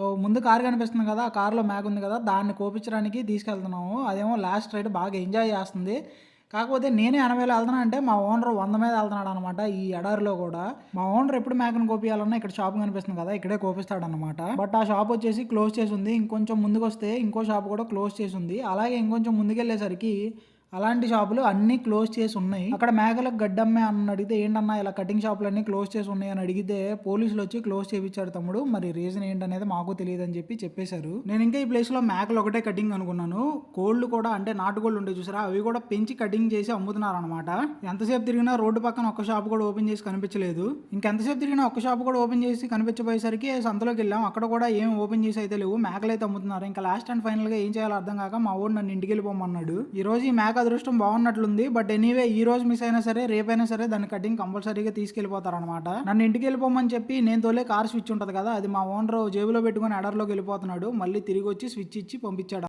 So ముందు car కనిపిస్తుంది కదా ఆ కార్లో మ్యాగ్ ఉంది కదా దాన్ని కోపించడానికి తీసుకెళ్తున్నాము. అదేమో లాస్ట్ రైడ్ బాగా ఎంజాయ్ చేస్తుంది. కాకపోతే నేనే ఎనభైలో వెళ్తున్నా అంటే మా ఓనర్ వంద మీద వెళ్తున్నాడు అనమాట ఈ ఎడారిలో కూడా. మా ఓనర్ ఎప్పుడు మేకను కోపియాలన్నా ఇక్కడ షాప్ కనిపిస్తుంది కదా ఇక్కడే కోపిస్తాడు అనమాట బట్ ఆ షాప్ వచ్చేసి క్లోజ్ చేసి ఉంది. ఇంకొంచెం ముందుకు వస్తే ఇంకో షాప్ కూడా క్లోజ్ చేసి ఉంది. అలాగే ఇంకొంచెం ముందుకెళ్ళేసరికి అలాంటి షాపులు అన్ని క్లోజ్ చేసి ఉన్నాయి. అక్కడ మేకలకు గడ్డమ్మే అని అడిగితే ఏంటన్నా ఇలా కటింగ్ షాపులు అన్ని క్లోజ్ చేసి ఉన్నాయి అని అడిగితే పోలీసులు వచ్చి క్లోజ్ చేయించారు తమ్ముడు. మరి రీజన్ ఏంటనేది మాకు తెలియదు అని చెప్పి చెప్పేశారు. నేను ఇంకా ఈ ప్లేస్లో మేకలు ఒకటే కటింగ్ అనుకున్నాను. కోళ్ళు కూడా అంటే నాటుకోళ్ళు ఉండే చూసారా అవి కూడా పెంచి కటింగ్ చేసి అమ్ముతున్నారు అనమాట ఎంతసేపు తిరిగినా రోడ్డు పక్కన ఒక్క షాప్ కూడా ఓపెన్ చేసి కనిపించలేదు. ఇంకెంతసేపు తిరిగినా ఒక్క షాప్ కూడా ఓపెన్ చేసి కనిపించబోయేసరికి సంతలోకి వెళ్ళాం. అక్కడ కూడా ఏం ఓపెన్ చేసి అయితే లేవు. మేకలు అయితే అమ్ముతున్నారు. ఇంకా లాస్ట్ అండ్ ఫైనల్గా ఏం చేయాలో అర్థం కాక మా ఊరు నన్ను ఇంటికి వెళ్ళిపోమన్నాడు. ఈ రోజు ఈ మేక అదృష్టం బాగున్నట్లుంది. బట్ ఎనీవే ఈ రోజు మిస్ అయినా సరే రేపైనా సరే దాని కటింగ్ కంపల్సరీగా తీసుకెళ్ళిపోతారు అనమాట నన్ను ఇంటికి వెళ్ళిపోమని చెప్పి నేను తోలే కార్ స్విచ్ ఉంటుంది కదా అది మా ఓనర్ జేబులో పెట్టుకొని ఎడర్లోకి వెళ్ళిపోతున్నాడు. మళ్ళీ తిరిగి వచ్చి స్విచ్ ఇచ్చి పంపించాడు.